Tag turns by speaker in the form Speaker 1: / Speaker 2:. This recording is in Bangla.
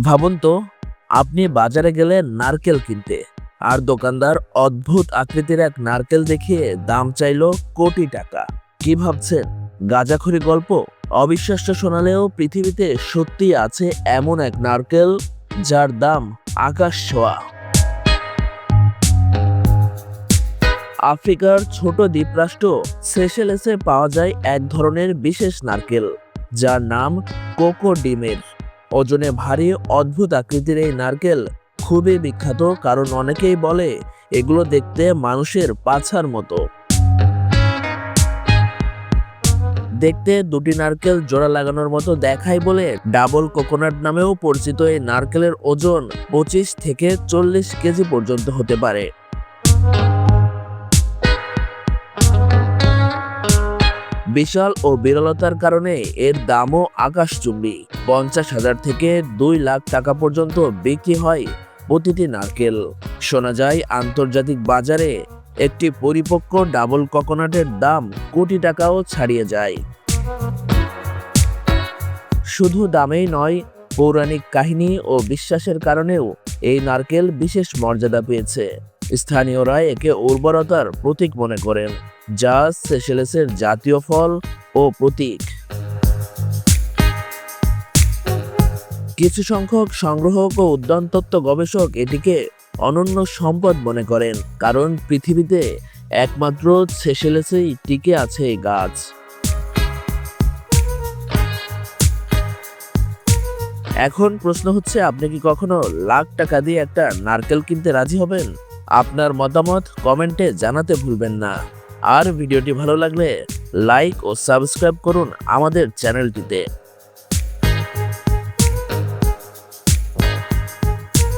Speaker 1: ভাবুন তো, আপনি বাজারে গেলে নারকেল কিনতে, আর দোকানদার অদ্ভুত আকৃতির এক নারকেল দেখিয়ে দাম চাইলো কোটি টাকা। কি ভাবছেন? গাজাখড়ি গল্প? অবিশ্বাস্য শোনালেও পৃথিবীতে সত্যি আছে এমন এক নারকেল, যার দাম আকাশ ছোঁয়া। আফ্রিকার ছোট দ্বীপরাষ্ট্র সেশেলেসে পাওয়া যায় এক ধরনের বিশেষ নারকেল, যার নাম কোকো ডিমের ওজনে ভারী অদ্ভুত আকৃতির এই নারকেল খুবই বিখ্যাত, কারণ অনেকেই বলে এগুলো দেখতে মানুষের পাছার মতো। দেখতে দুটি নারকেল জোড়া লাগানোর মতো দেখায় বলে ডাবল কোকোনাট নামেও পরিচিত এই নারকেলের ওজন পঁচিশ থেকে চল্লিশ কেজি পর্যন্ত হতে পারে। বিশাল ও বিরলতার কারণে এর দামও আকাশচুম্বী। পঞ্চাশ হাজার থেকে দুই লাখ টাকা পর্যন্ত বিক্রি হয় প্রতিটি নারকেল। শোনা যায়, আন্তর্জাতিক বাজারে একটি পরিপক্ক ডাবল কোকোনাটের দাম কোটি টাকাও ছাড়িয়ে যায়। শুধু দামেই নয়, পৌরাণিক কাহিনী ও বিশ্বাসের কারণেও এই নারকেল বিশেষ মর্যাদা পেয়েছে। স্থানীয়রা একে উর্বরতার প্রতীক মনে করেন। যা সেশেলেসের জাতীয় ফল ও প্রতীক। কিছু সংখ্যক সংগ্রহক ও উদ্যানতত্ত্ব গবেষক এটিকে অনন্য সম্পদ মনে করেন, কারণ পৃথিবীতে একমাত্র সেশেলেসেই টিকে আছে এই গাছ। এখন প্রশ্ন হচ্ছে, আপনি কি কখনো লাখ টাকা দিয়ে একটা নারকেল কিনতে রাজি হবেন? আপনার মতামত কমেন্টে জানাতে ভুলবেন না। আর ভিডিওটি ভালো লাগলে লাইক ও সাবস্ক্রাইব করুন আমাদের চ্যানেলটিতে।